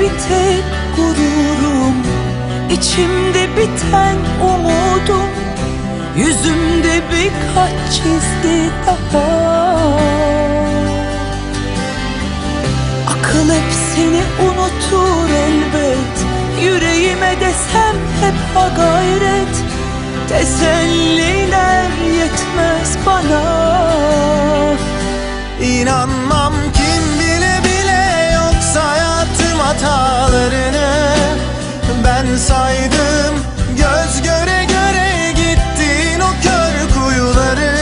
bir tek gururum. İçimde biten umudum. Yüzümde birkaç çizgi daha. Akıl hep seni unutur elbet. Yüreğime desem hep ha gayret. Teselliler yetmez bana saydım göz göre göre gittin o kör kuyuları.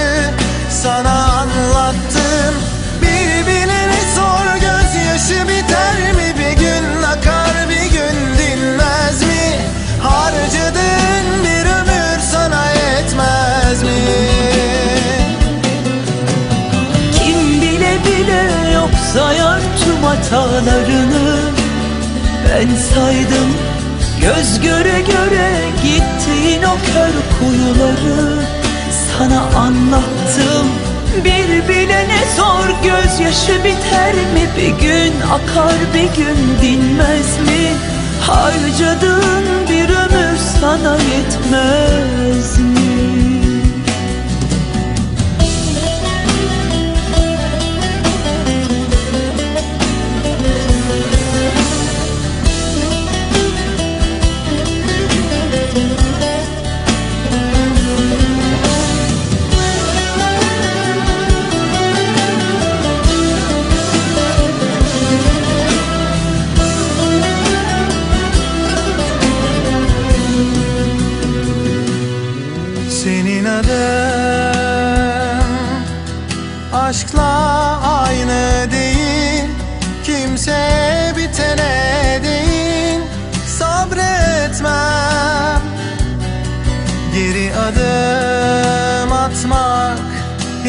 Sana anlattım bir bilene sor gözyaşı biter mi? Bir gün akar bir gün dinmez mi? Harcadığın bir ömür sana yetmez mi? Kim bile bile yok sayar tüm hatalarını Ben saydım göz göre göre gittiğin o kör kuyuları. Sana anlattım bir bilene zor. Gözyaşı biter mi? Bir gün akar bir gün dinmez mi? Harcadığın bir ömür sana yetmez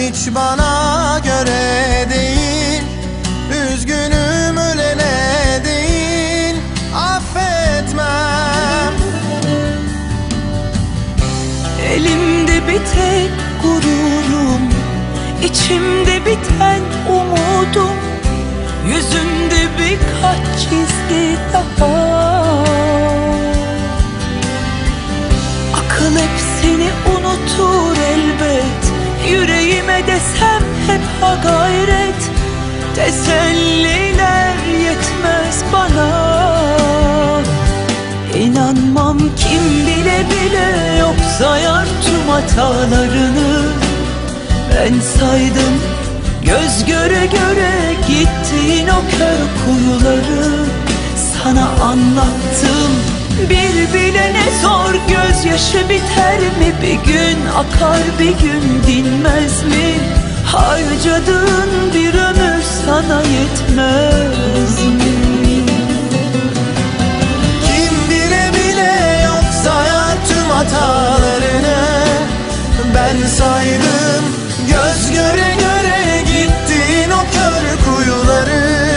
hiç bana göre değil Üzgünüm ölene değil affetmem. Elimde bir tek gururum içimde biten umudum Yüzümde birkaç çizgi daha. Akıl hep seni unutur elbet Yüreğime desem hep ha gayret Teselliler yetmez bana. İnanmam kim bile bile yok sayar tüm hatalarını. Ben saydım göz göre göre gittiğin o kör kuyuları. Sana anlattım bilene zor gözyaşı biter mi? Bir gün akar bir gün dinmez mi? Harcadığın bir ömür sana yetmez mi? Kim bile bile yok sayar tüm hatalarını Ben saydım göz göre göre gittin o kör kuyuları.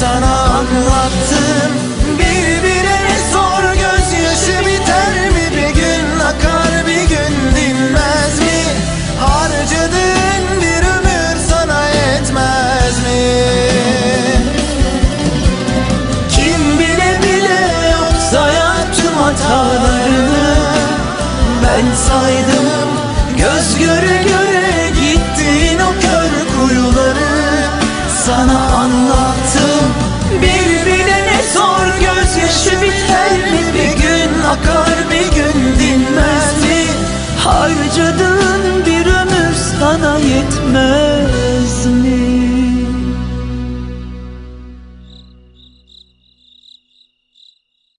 Sana anlattım Ben saydım göz göre göre gittin o kör kuyuları. Sana anlattım bir bilene zor gözyaşı biter mi? Bir gün akar bir gün dinmez mi? Harcadığın bir ömür sana yetmez